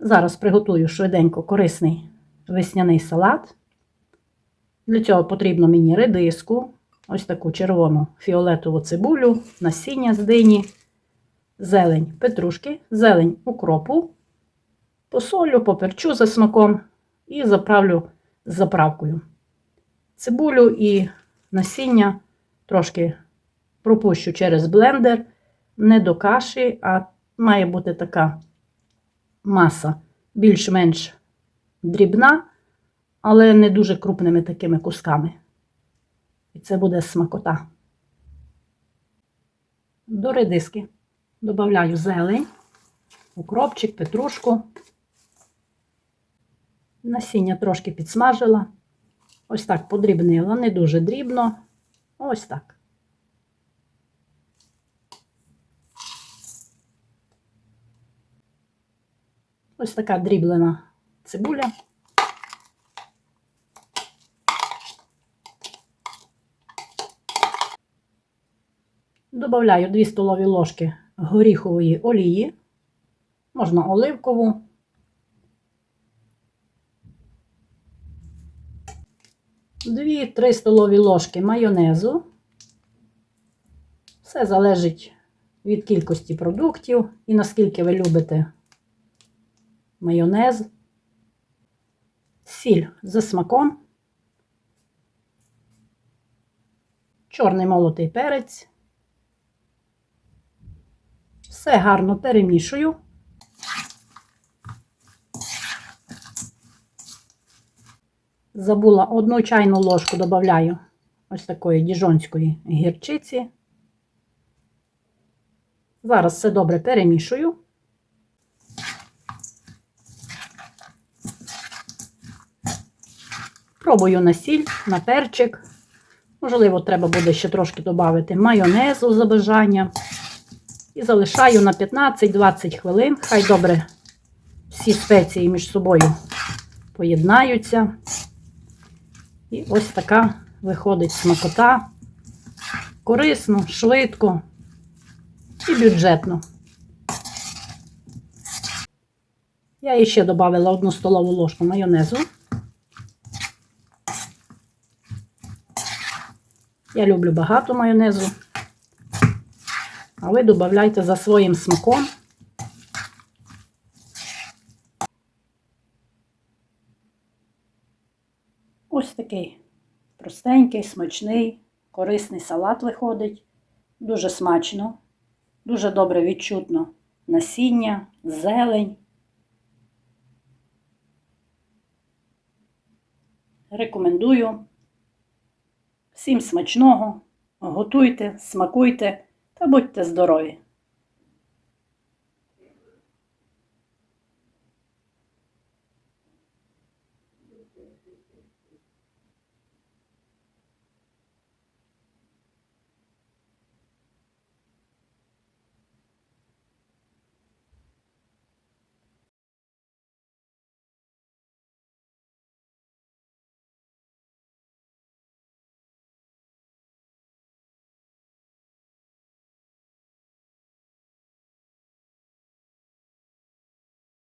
Зараз приготую швиденько корисний весняний салат. Для цього потрібно мені редиску, ось таку червону фіолетову цибулю, насіння з дині, зелень петрушки, зелень укропу, посолю, поперчу за смаком і заправлю з заправкою. Цибулю і насіння трошки пропущу через блендер, не до каші, а має бути така маса більш-менш дрібна, але не дуже крупними такими кусками. І це буде смакота. До редиски додаю зелень, укропчик, петрушку. Насіння трошки підсмажила. Ось так подрібнила, не дуже дрібно. Ось так. Ось така дріблена цибуля. Добавляю 2 столові ложки горіхової олії, можна оливкову. Дві-три столові ложки майонезу. Все залежить від кількості продуктів і наскільки ви любите майонез, сіль за смаком, чорний молотий перець. Все гарно перемішую. Забула одну чайну ложку додаю ось такої діжонської гірчиці. Зараз все добре перемішую. Пробую на сіль, на перчик. Можливо, треба буде ще трошки додати майонезу за бажанням. І залишаю на 15-20 хвилин. Хай добре всі спеції між собою поєднаються. І ось така виходить смакота. Корисно, швидко і бюджетно. Я ще додала одну столову ложку майонезу. Я люблю багато майонезу. А ви додавайте за своїм смаком. Ось такий простенький, смачний, корисний салат виходить. Дуже смачно, дуже добре відчутно насіння, зелень. Рекомендую. Всім смачного, готуйте, смакуйте та будьте здорові!